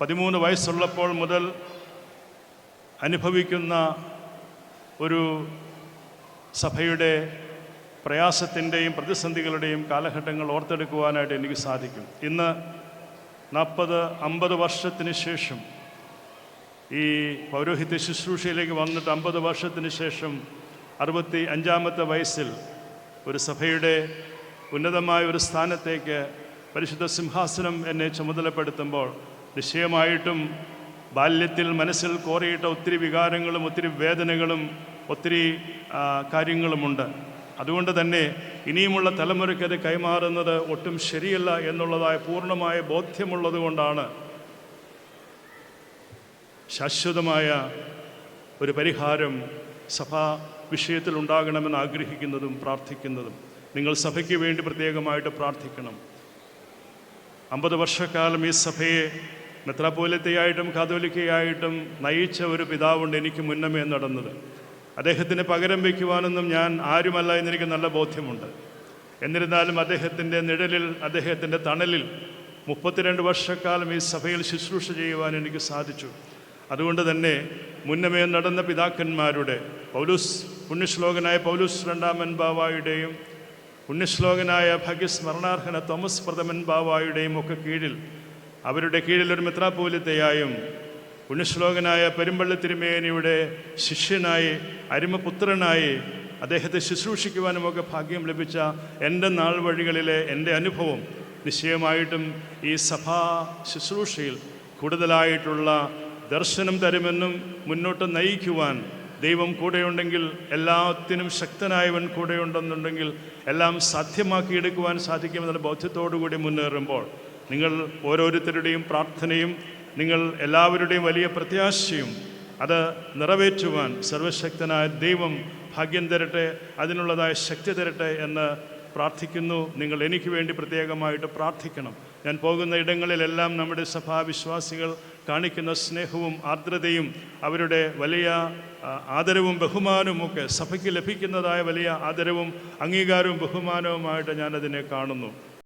പതിമൂന്ന് വയസ്സുള്ളപ്പോൾ മുതൽ അനുഭവിക്കുന്ന ഒരു സഭയുടെ പ്രയാസത്തിന്റെയും പ്രതിസന്ധികളുടെയും കാലഘട്ടങ്ങൾ ഓർത്തെടുക്കുവാനായിട്ട് എനിക്ക് സാധിക്കും. ഇന്ന് നാൽപ്പത് അമ്പത് വർഷത്തിന് ശേഷം ഈ പൗരോഹിത്യ ശുശ്രൂഷയിലേക്ക് വന്നിട്ട് അമ്പത് വർഷത്തിന് ശേഷം അറുപത്തി അഞ്ചാമത്തെ വയസ്സിൽ ഒരു സഭയുടെ ഉന്നതമായ ഒരു സ്ഥാനത്തേക്ക് പരിശുദ്ധ സിംഹാസനം എന്നെ ചുമതലപ്പെടുത്തുമ്പോൾ നിശ്ചയമായിട്ടും ബാല്യത്തിൽ മനസ്സിൽ കോറിയിട്ട ഒത്തിരി വികാരങ്ങളും ഒത്തിരി വേദനകളും ഒത്തിരി കാര്യങ്ങളുമുണ്ട്. അതുകൊണ്ട് തന്നെ ഇനിയുമുള്ള തലമുറയ്ക്കത് കൈമാറുന്നത് ഒട്ടും ശരിയല്ല എന്നുള്ളതായ പൂർണമായ ബോധ്യമുള്ളത് കൊണ്ടാണ് ശാശ്വതമായ ഒരു പരിഹാരം സഭാ വിഷയത്തിൽ ഉണ്ടാകണമെന്ന് ആഗ്രഹിക്കുന്നതും പ്രാർത്ഥിക്കുന്നതും. നിങ്ങൾ സഭയ്ക്ക് വേണ്ടി പ്രത്യേകമായിട്ട് പ്രാർത്ഥിക്കണം. അമ്പത് വർഷക്കാലം ഈ സഭയെ മെത്രാപോലത്തെയായിട്ടും കാതോലിക്കയായിട്ടും നയിച്ച ഒരു പിതാവുണ്ട് എനിക്ക് മുന്നമേ നടന്നത്. അദ്ദേഹത്തിന് പകരം വയ്ക്കുവാനൊന്നും ഞാൻ ആരുമല്ല എന്നെനിക്ക് നല്ല ബോധ്യമുണ്ട്. എന്നിരുന്നാലും അദ്ദേഹത്തിന്റെ നിഴലിൽ അദ്ദേഹത്തിന്റെ തണലിൽ മുപ്പത്തിരണ്ട് വർഷക്കാലം ഈ സഭയിൽ ശുശ്രൂഷ ചെയ്യുവാൻ എനിക്ക് സാധിച്ചു. അതുകൊണ്ട് തന്നെ മുന്നമേ നടന്ന പിതാക്കന്മാരുടെ പൗലൂസ് പുണ്യശ്ലോകനായ പൗലൂസ് രണ്ടാമൻ ബാവായുടെയും പുണ്യശ്ലോകനായ ഭഗ്യസ്മരണാർഹന തോമസ് പ്രഥമൻ ബാവായുടെയും ഒക്കെ കീഴിൽ അവരുടെ കീഴിൽ ഒരു മിത്രാപോലിത്തയായും പുണ്യശ്ലോകനായ പെരുമ്പള്ളി തിരുമേനിയുടെ ശിഷ്യനായി അരുമപുത്രനായി അദ്ദേഹത്തെ ശുശ്രൂഷിക്കുവാനുമൊക്കെ ഭാഗ്യം ലഭിച്ച എന്റെ നാൾ വഴികളിലെ എന്റെ അനുഭവം നിശ്ചയമായിട്ടും ഈ സഭാ ശുശ്രൂഷയിൽ കൂടുതലായിട്ടുള്ള ദർശനം തരുമെന്നും മുന്നോട്ട് നയിക്കുവാൻ ദൈവം കൂടെയുണ്ടെങ്കിൽ എല്ലാത്തിനും ശക്തനായവൻ കൂടെയുണ്ടെന്നുണ്ടെങ്കിൽ എല്ലാം സാധ്യമാക്കിയെടുക്കുവാൻ സാധിക്കുമെന്നുള്ള ബോധ്യത്തോടുകൂടി മുന്നേറുമ്പോൾ നിങ്ങൾ ഓരോരുത്തരുടെയും പ്രാർത്ഥനയും നിങ്ങൾ എല്ലാവരുടെയും വലിയ പ്രത്യാശയും അത് നിറവേറ്റുവാൻ സർവശക്തനായ ദൈവം ഭാഗ്യം തരട്ടെ അതിനുള്ളതായ ശക്തി തരട്ടെ എന്ന് പ്രാർത്ഥിക്കുന്നു. നിങ്ങൾ എനിക്ക് വേണ്ടി പ്രത്യേകമായിട്ട് പ്രാർത്ഥിക്കണം. ഞാൻ പോകുന്ന ഇടങ്ങളിലെല്ലാം നമ്മുടെ സഭാവിശ്വാസികൾ കാണിക്കുന്ന സ്നേഹവും ആർദ്രതയും അവരുടെ വലിയ ആദരവും ബഹുമാനവും ഒക്കെ സഭയ്ക്ക് ലഭിക്കുന്നതായ വലിയ ആദരവും അംഗീകാരവും ബഹുമാനവുമായിട്ട് ഞാനതിനെ കാണുന്നു.